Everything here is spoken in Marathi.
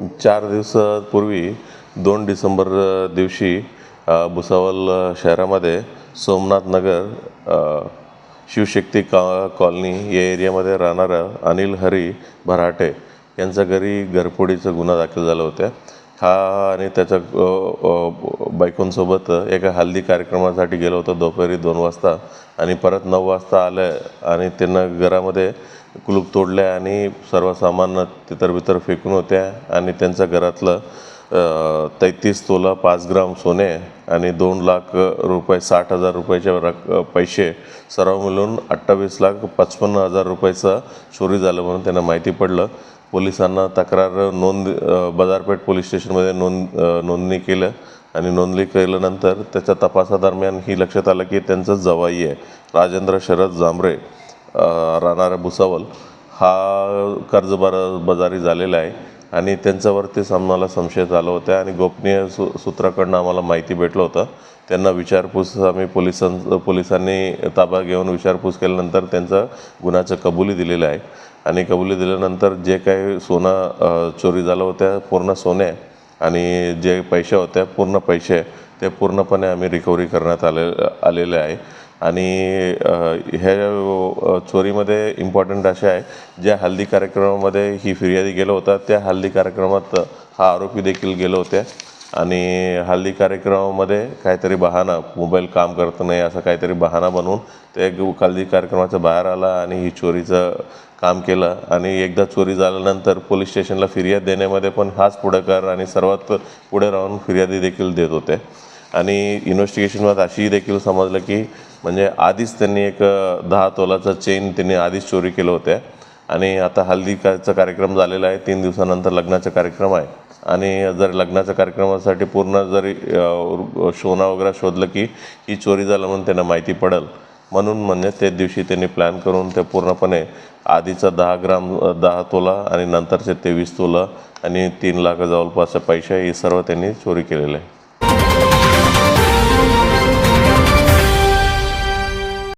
चार दिवसापूर्वी दोन डिसेंबर दिवशी अ, भुसावळ शहरामध्ये सोमनाथ नगर शिवशक्ती का कॉलनी या एरियामध्ये राहणारा अनिल हरी भराटे यांच्या घरी घरफोडीचा गुन्हा दाखल झाला होता. हा आणि त्याच्या बायकोंसोबत एका हल्दी कार्यक्रमासाठी गेलो होतो. दुपारी दोन वाजता आणि परत नऊ वाजता आलं आणि त्यांना घरामध्ये कुलूप तोडल्या आणि सर्वसामान्य तितरबितर फेकून होत्या. आणि त्यांच्या घरातलं तेहतीस तोला पाच ग्राम सोने आणि दोन लाख रुपये साठ हजार रुपयाच्या रक पैसे सर्व मिळून अठ्ठावीस लाख पचपन्न हजार रुपयाचं चोरी झालं म्हणून त्यांना माहिती पडलं. पोलिसांना तक्रार नोंद बाजारपेठ पोलीस स्टेशनमध्ये नोंद नोंदणी केलं आणि नोंदणी केल्यानंतर त्याच्या तपासादरम्यान ही लक्षात आलं की त्यांचं जवाई आहे. राजेंद्र शरद जांभरे. राहणारा भुसावल हा कर्ज बार बाजारी झालेला आहे आणि त्यांच्यावरती आम्हाला संशय झाला होता आणि गोपनीय सू सूत्राकडनं आम्हाला माहिती भेटलं होतं. त्यांना विचारपूस आम्ही पोलिसां पोलिसांनी ताबा घेऊन विचारपूस केल्यानंतर त्यांचा गुन्ह्याचं कबुली दिलेलं आहे. आणि कबुली दिल्यानंतर जे काही सोनं चोरी झालं होत्या पूर्ण सोने आणि जे पैसे होत्या पूर्ण पैसे ते पूर्णपणे आम्ही रिकव्हरी करण्यात आले आलेले आहे. आणि ह्या चोरीमध्ये इम्पॉर्टंट असे आहे ज्या हल्दी कार्यक्रमामध्ये ही फिर्यादी गेला होता त्या हल्दी कार्यक्रमात हा आरोपी देखील गेलो होते आणि हल्दी कार्यक्रमामध्ये काहीतरी बहाणा मोबाईल काम करत नाही असं काहीतरी बहाणा बनवून ते हल्दी कार्यक्रमाच्या बाहेर आला आणि ही चोरीचं काम केलं. आणि एकदा चोरी झाल्यानंतर पोलीस स्टेशनला फिर्याद देण्यामध्ये पण हाच पुढाकार आणि सर्वात पुढे राहून फिर्यादी देखील देत होते. आणि इन्व्हेस्टिगेशनमध्ये अशी देखील समजलं की म्हणजे आधीच त्यांनी एक दहा तोलाचा चेन त्यांनी आधीच चोरी केलं होतं. आणि आता हल्दीचा कार्यक्रम झालेला आहे तीन दिवसानंतर लग्नाचा कार्यक्रम आहे. आणि जर लग्नाच्या कार्यक्रमासाठी पूर्ण जरी सोना वगैरे शोधलं की ही चोरी झालं म्हणून त्यांना माहिती पडेल. म्हणून म्हणजे त्या दिवशी त्यांनी प्लॅन करून ते पूर्णपणे आधीचा दहा ग्राम दहा तोला आणि नंतरचे तेवीस तोला आणि तीन लाख जवळपासचे पैसे हे सर्व त्यांनी चोरी केलेले. आहे